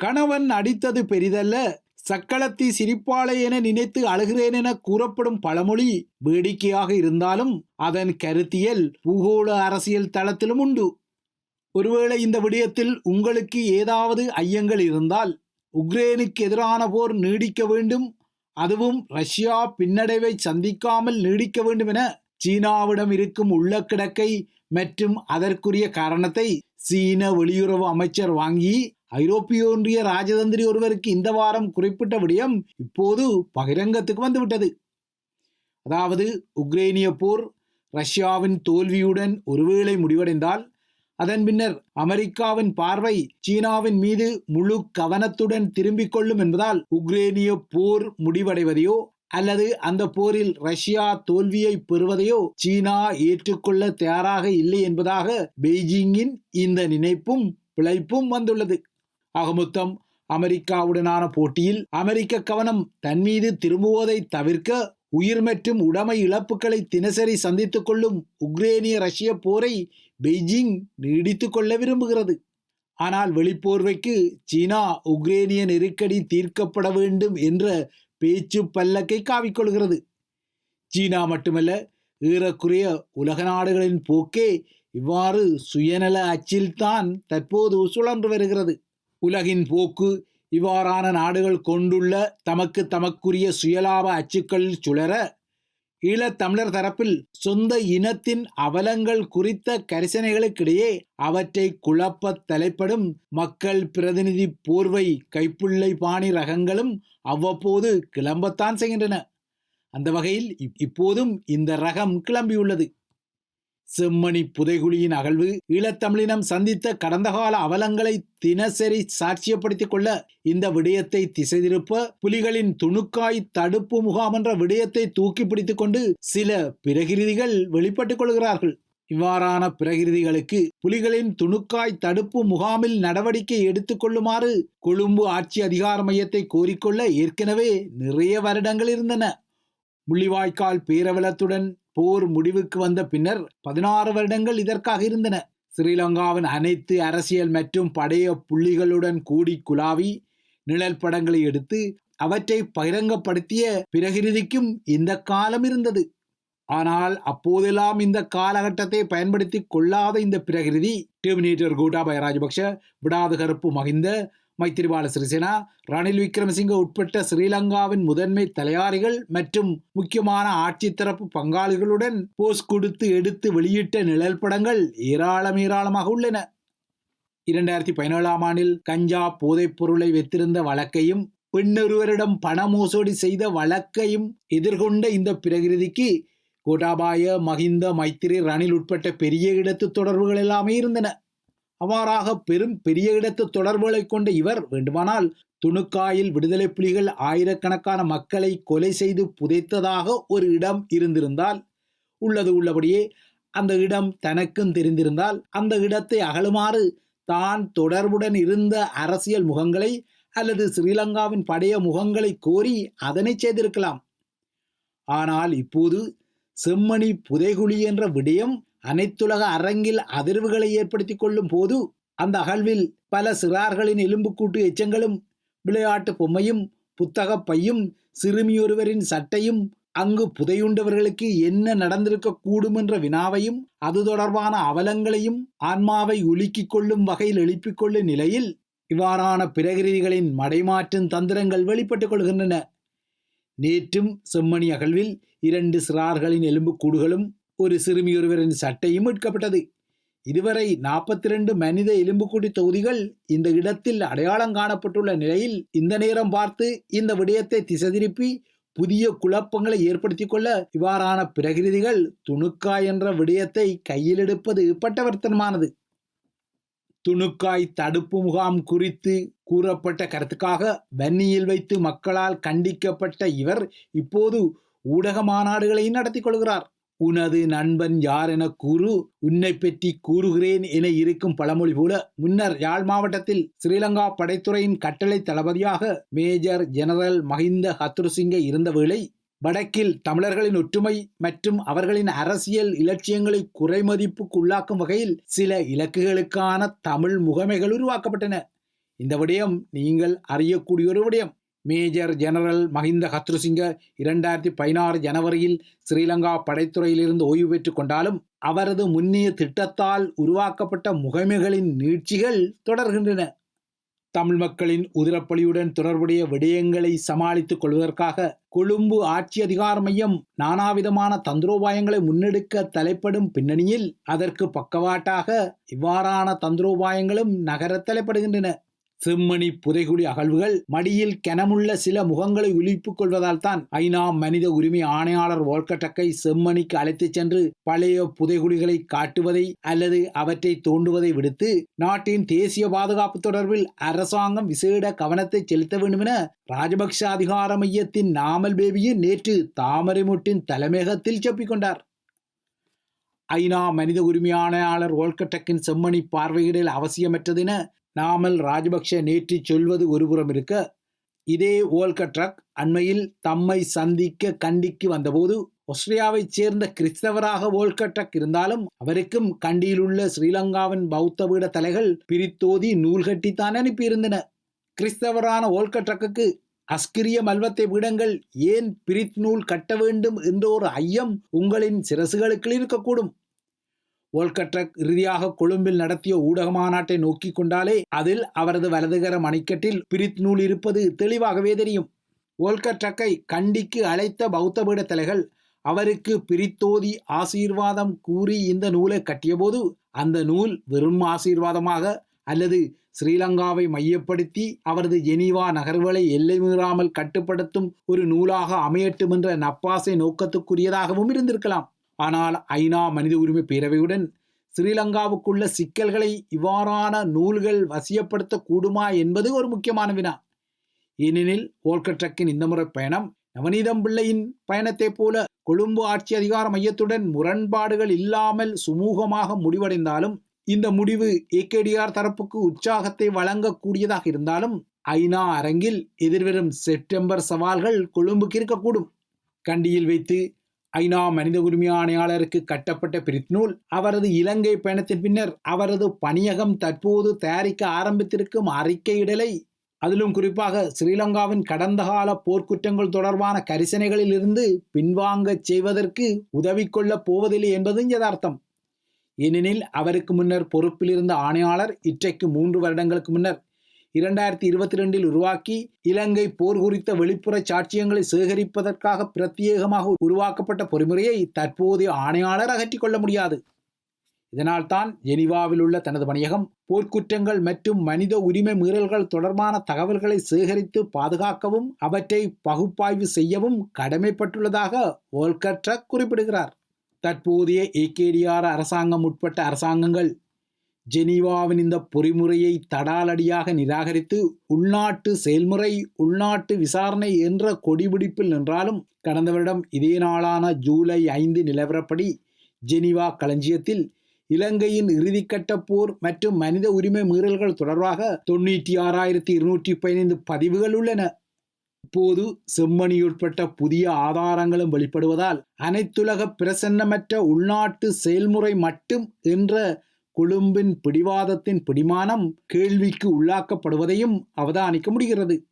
கணவன் அடித்தது பெரிதல்ல சக்களத்தி சிரிப்பாளை என நினைத்து அழுகிறேன் என கூறப்படும் பழமொழி வேடிக்கையாக இருந்தாலும் அதன் கருத்தியல் பூகோள அரசியல் தளத்திலும் உண்டு. ஒருவேளை இந்த விடயத்தில் உங்களுக்கு ஏதாவது ஐயங்கள் இருந்தால் உக்ரைனுக்கு எதிரான போர் நீடிக்க வேண்டும் அதுவும் ரஷ்யா பின்னடைவை சந்திக்காமல் நீடிக்க வேண்டும் என சீனாவிடம் இருக்கும் உள்ள கிடக்கை மற்றும் அதற்குரிய காரணத்தை சீன வெளியுறவு அமைச்சர் வாங்கி ஐரோப்பிய ஒன்றிய ராஜதந்திரி ஒருவருக்கு இந்த வாரம் குறிப்பிட்ட விடயம் இப்போது பகிரங்கத்துக்கு வந்துவிட்டது. அதாவது உக்ரைனிய போர் ரஷ்யாவின் தோல்வியுடன் ஒருவேளை முடிவடைந்தால் அதன் பின்னர் அமெரிக்காவின் பார்வை சீனாவின் மீது முழு கவனத்துடன் திரும்பிக் கொள்ளும் என்பதால் உக்ரேனிய போர் முடிவடைவதையோ அல்லது அந்த போரில் ரஷ்யா தோல்வியை பெறுவதையோ சீனா ஏற்றுக்கொள்ள தயாராக இல்லை என்பதாக பெய்ஜிங்கின் இந்த நினைப்பும் பிழைப்பும் வந்துள்ளது. ஆக மொத்தம் அமெரிக்காவுடனான போட்டியில் அமெரிக்க கவனம் தன் மீது திரும்புவதை தவிர்க்க உயிர் மற்றும் உடைமை இழப்புகளை தினசரி சந்தித்துக் கொள்ளும் உக்ரேனிய ரஷ்ய போரை பெய்ஜிங் நீடித்துக் கொள்ள விரும்புகிறது. ஆனால் வெளிப்போர்வைக்கு சீனா உக்ரேனிய நெருக்கடி தீர்க்கப்பட வேண்டும் என்ற பேச்சு பல்லக்கை காவிக்கொள்கிறது. சீனா மட்டுமல்ல ஏறக்குறைய உலக நாடுகளின் போக்கே இவ்வாறு சுயநல அச்சில்தான் தற்போது சுழன்று வருகிறது. உலகின் போக்கு இவ்வாறான நாடுகள் கொண்டுள்ள தமக்கு தமக்குரிய சுயலாப அச்சுக்களில் சுழற ஈழத்தமிழர் தரப்பில் சொந்த இனத்தின் அவலங்கள் குறித்த கரிசனைகளுக்கிடையே அவற்றை குழப்பத் தலைப்படும் மக்கள் பிரதிநிதி போர்வை கைப்புள்ளை பாணி ரகங்களும் அவ்வப்போது கிளம்பத்தான் செய்கின்றன. அந்த வகையில் இப்போதும் இந்த ரகம் கிளம்பியுள்ளது. செம்மணி புதைகுழியின் அகழ்வு ஈழத்தமிழினம் சந்தித்த கடந்த கால அவலங்களை தினசரி சாட்சியப்படுத்திக் கொள்ள இந்த விடயத்தை திசை திருப்ப புலிகளின் துணுக்காய் தடுப்பு முகாம் என்ற விடயத்தை தூக்கி பிடித்துக் கொண்டு சில பிரகிருதிகள் வெளிப்பட்டுக் கொள்கிறார்கள். இவ்வாறான பிரகிருதிகளுக்கு புலிகளின் துணுக்காய் தடுப்பு முகாமில் நடவடிக்கை எடுத்துக் கொள்ளுமாறு கொழும்பு ஆட்சி அதிகார மையத்தை கோரிக்கொள்ள ஏற்கனவே நிறைய வருடங்கள் இருந்தன. முள்ளிவாய்க்கால் பேரவலத்துடன் போர் முடிவுக்கு வந்த பின்னர் பதினாறு வருடங்கள் இதற்காக இருந்தன. ஸ்ரீலங்காவின் அனைத்து அரசியல் மற்றும் படைய புள்ளிகளுடன் கூடி குலாவி நிழல் படங்களை எடுத்து அவற்றை பகிரங்கப்படுத்திய பிரகிருதிக்கும் இந்த காலம் இருந்தது. ஆனால் அப்போதெல்லாம் இந்த காலகட்டத்தை பயன்படுத்தி கொள்ளாத இந்த பிரகிருதி டெர்மினேட்டர் கோட்டாபய ராஜபக்ஷ விடாது கருப்பு மகிந்த மைத்திரிபால சிறிசேனா ரணில் விக்ரமசிங்க உட்பட்ட ஸ்ரீலங்காவின் முதன்மை தலையாரிகள் மற்றும் முக்கியமான ஆட்சி தரப்பு பங்காளிகளுடன் போஸ் கொடுத்து எடுத்து வெளியிட்ட நிழல் படங்கள் ஏராளம் ஏராளமாக உள்ளன. இரண்டாயிரத்தி பதினேழாம் ஆண்டில் கஞ்சா போதைப் பொருளை வைத்திருந்த வழக்கையும் பெண்ணொருவரிடம் பண மோசடி செய்த வழக்கையும் எதிர்கொண்ட இந்த பிரகிருதிக்கு கோட்டாபாய மகிந்த மைத்திரி ரணில் உட்பட்ட பெரிய இடத்து தொடர்புகள் எல்லாமே இருந்தன. அவ்வாறாக பெரும் பெரிய இடத்து தொடர்புகளை கொண்ட இவர் வேண்டுமானால் துணுக்காயில் விடுதலை புலிகள் ஆயிரக்கணக்கான மக்களை கொலை செய்து புதைத்ததாக ஒரு இடம் இருந்திருந்தால் உள்ளது உள்ளபடியே அந்த இடம் தனக்கும் தெரிந்திருந்தால் அந்த இடத்தை அகலுமாறு தான் தொடர்புடன் இருந்த அரசியல் முகங்களை அல்லது ஸ்ரீலங்காவின் படைய முகங்களை கோரி அதனை செய்திருக்கலாம். ஆனால் இப்போது செம்மணி புதைகுழி என்ற விடயம் அனைத்துலக அரங்கில் அதிர்வுகளை ஏற்படுத்தி கொள்ளும் போது அந்த அகழ்வில் பல சிறார்களின் எலும்புக்கூட்டு எச்சங்களும் விளையாட்டு பொம்மையும் புத்தக பையும் சிறுமியொருவரின் சட்டையும் அங்கு புதையுண்டவர்களுக்கு என்ன நடந்திருக்க கூடும் என்ற வினாவையும் அது தொடர்பான அவலங்களையும் ஆன்மாவை உலுக்கிக் கொள்ளும் வகையில் எழுப்பிக் கொள்ளும் நிலையில் இவ்வாறான பிரகிருதிகளின் மடைமாற்றும் தந்திரங்கள் வெளிப்பட்டுக் கொள்கின்றன. நேற்றும் செம்மணி அகழ்வில் இரண்டு சிறார்களின் எலும்புக்கூடுகளும் ஒரு சிறுமியொருவரின் சட்டையும் மீட்கப்பட்டது. இதுவரை நாற்பத்தி ரெண்டு மனித எலும்புக்கூடி தொகுதிகள் இந்த இடத்தில் அடையாளம் காணப்பட்டுள்ள நிலையில் இந்த நேரம் பார்த்து இந்த விடயத்தை திசை திருப்பி புதிய குழப்பங்களை ஏற்படுத்தி கொள்ள இவ்வாறான பிரகிருதிகள் துணுக்காய் என்ற விடயத்தை கையில் எடுப்பது பட்டவர்த்தனமானது. துணுக்காய் தடுப்பு முகாம் குறித்து கூறப்பட்ட கருத்துக்காக வன்னியில் வைத்து மக்களால் கண்டிக்கப்பட்ட இவர் இப்போது ஊடக மாநாடுகளையும் நடத்தி கொள்கிறார். உனது நண்பன் யார் என கூறு உன்னை பற்றி கூறுகிறேன் என இருக்கும் பழமொழி போல முன்னர் யாழ் மாவட்டத்தில் ஸ்ரீலங்கா படைத்துறையின் கட்டளை தளபதியாக மேஜர் ஜெனரல் மஹிந்த ஹத்ருசிங்க இருந்த வேளை வடக்கில் தமிழர்களின் ஒற்றுமை மற்றும் அவர்களின் அரசியல் இலட்சியங்களை குறைமதிப்புக்கு உள்ளாக்கும் வகையில் சில இலக்குகளுக்கான தமிழ் முகமைகள் உருவாக்கப்பட்டன. இந்த விடயம் நீங்கள் அறியக்கூடிய ஒரு விடயம். மேஜர் ஜெனரல் மஹிந்த ஹத்ருசிங்க இரண்டாயிரத்தி பதினாறு ஜனவரியில் ஸ்ரீலங்கா படைத்துறையிலிருந்து ஓய்வு பெற்றுக் கொண்டாலும் அவரது முன்னிய திட்டத்தால் உருவாக்கப்பட்ட முகமைகளின் நீட்சிகள் தொடர்கின்றன. தமிழ் மக்களின் உதிரப்பலியுடன் தொடர்புடைய விடயங்களை சமாளித்துக் கொள்வதற்காக கொழும்பு ஆட்சி அதிகார மையம் நானாவிதமான தந்திரோபாயங்களை முன்னெடுக்க தலைப்படும் பின்னணியில் அதற்கு பக்கவாட்டாக இவ்வாறான தந்திரோபாயங்களும் நகர தலைப்படுகின்றன. செம்மணி புதைகுழி அகழ்வுகள் மடியில் கனமுள்ள சில முகங்களை உலிப்புக் கொள்வதால் தான் ஐநா மனித உரிமை ஆணையாளர் வோல்கட்டக்கை செம்மணிக்கு அழைத்துச் சென்று பழைய புதைகுழிகளை காட்டுவதை அல்லது அவற்றை தோண்டுவதை விடுத்து நாட்டின் தேசிய பாதுகாப்பு தொடர்பில் அரசாங்கம் விசேட கவனத்தை செலுத்த வேண்டும் என ராஜபக்ஷ அதிகார மையத்தின் நாமல் பேபியும் நேற்று தாமரைமுட்டின் தலைமையகத்தில் செப்பிக்கொண்டார் ஐநா மனித உரிமை ஆணையாளர் வோல்கட்டக்கின் செம்மணி பார்வையிடல் அவசியமற்றதென நாமல் ராஜபக்ஷ நேற்று சொல்வது ஒருபுறம் இருக்க இதே ஓல்கட்ரக் அண்மையில் தம்மை சந்திக்க கண்டிக்கு வந்தபோது ஆஸ்திரியாவைச் சேர்ந்த கிறிஸ்தவராக வோல்கட்ரக் இருந்தாலும் அவருக்கும் கண்டியிலுள்ள ஸ்ரீலங்காவின் பௌத்த பீட தலைகள் பிரித்தோதி நூல் கட்டித்தான் அனுப்பியிருந்தன. கிறிஸ்தவரான வோல்கட்ரக்கு அஸ்கிரிய மல்வத்தை பீடங்கள் ஏன் பிரித் நூல் கட்ட வேண்டும் என்ற ஒரு ஐயம் உங்களின் சிரசுகளுக்கு இருக்கக்கூடும். வோல்கட்ரக் இறுதியாக கொழும்பில் நடத்திய ஊடக மாநாட்டை நோக்கி கொண்டாலே அதில் அவரது வலதுகர மணிக்கட்டில் பிரித் நூல் இருப்பது தெளிவாகவே தெரியும். வோல்கட்ரக்கை கண்டிக்கு அழைத்த பௌத்த பீட தலைகள் அவருக்கு பிரித்தோதி ஆசீர்வாதம் கூறி இந்த நூலை கட்டியபோது அந்த நூல் வெறும் ஆசீர்வாதமாக அல்லது ஸ்ரீலங்காவை மையப்படுத்தி அவரது ஜெனீவா நகர்வுகளை எல்லை மீறாமல் கட்டுப்படுத்தும் ஒரு நூலாக அமையட்டும் என்ற நப்பாசை நோக்கத்துக்குரியதாகவும் இருந்திருக்கலாம். ஆனால் ஐநா மனித உரிமை பேரவையுடன் ஸ்ரீலங்காவுக்குள்ள சிக்கல்களை இவ்வாறான நூல்கள் வசியப்படுத்த கூடுமா என்பது ஒரு முக்கியமான வினா. ஏனெனில் ஓல்கட்ரக்கின் இந்த முறை பயணம் நவநீதம் பிள்ளையின் பயணத்தைப் போல கொழும்பு ஆட்சி அதிகார மையத்துடன் முரண்பாடுகள் இல்லாமல் சுமூகமாக முடிவடைந்தாலும் இந்த முடிவு ஏகேடிஆர் தரப்புக்கு உற்சாகத்தை வழங்கக்கூடியதாக இருந்தாலும் ஐநா அரங்கில் எதிர்வரும் செப்டம்பர் சவால்கள் கொழும்புக்கு இருக்கக்கூடும். கண்டியில் வைத்து ஐநா மனித உரிமை ஆணையாளருக்கு கட்டப்பட்ட பிரித்நூல் அவரது இலங்கை பயணத்தின் பின்னர் அவரது பணியகம் தற்போது தயாரிக்க ஆரம்பித்திருக்கும் அறிக்கையிடலை அதிலும் குறிப்பாக ஸ்ரீலங்காவின் கடந்த கால போர்க்குற்றங்கள் தொடர்பான கரிசனைகளில் இருந்து பின்வாங்கச் செய்வதற்கு உதவி கொள்ளப் போவதில்லை என்பதும் யதார்த்தம். ஏனெனில் அவருக்கு முன்னர் பொறுப்பில் இருந்த ஆணையாளர் இற்றைக்கு மூன்று வருடங்களுக்கு முன்னர் இரண்டாயிரத்தி இருபத்தி ரெண்டில் உருவாக்கி இலங்கை போர் குறித்த வெளிப்புற சாட்சியங்களை சேகரிப்பதற்காக பிரத்யேகமாக உருவாக்கப்பட்ட பொறிமுறையை தற்போதைய ஆணையாளர் அகற்றிக் கொள்ள முடியாது. இதனால் தான் ஜெனிவாவில் உள்ள தனது பணியகம் போர்க்குற்றங்கள் மற்றும் மனித உரிமை மீறல்கள் தொடர்பான தகவல்களை சேகரித்து பாதுகாக்கவும் அவற்றை பகுப்பாய்வு செய்யவும் கடமைப்பட்டுள்ளதாக ஓல்கட்ரக் குறிப்பிடுகிறார். தற்போதைய ஏகேடிஆர் அரசாங்கம் உட்பட்ட அரசாங்கங்கள் ஜெனீவாவின் இந்த பொறிமுறையை தடாலடியாக நிராகரித்து உள்நாட்டு செயல்முறை உள்நாட்டு விசாரணை என்ற கொடிபிடிப்பில் நின்றாலும் கடந்த வருடம் இதே நாளான ஜூலை ஐந்து நிலவரப்படி ஜெனீவா களஞ்சியத்தில் இலங்கையின் இறுதிக்கட்ட போர் மற்றும் மனித உரிமை மீறல்கள் தொடர்பாக தொண்ணூற்றி ஆறாயிரத்தி இருநூற்றி பதினைந்து பதிவுகள் உள்ளன. இப்போது செம்மணி உட்பட்ட புதிய ஆதாரங்களும் வெளிப்படுவதால் அனைத்துலக பிரசன்னமற்ற உள்நாட்டு செயல்முறை மட்டும் என்ற கொழும்பின் பிடிவாதத்தின் பிடிமானம் கேள்விக்கு உள்ளாக்கப்படுவதையும் அவதானிக்க முடிகிறது.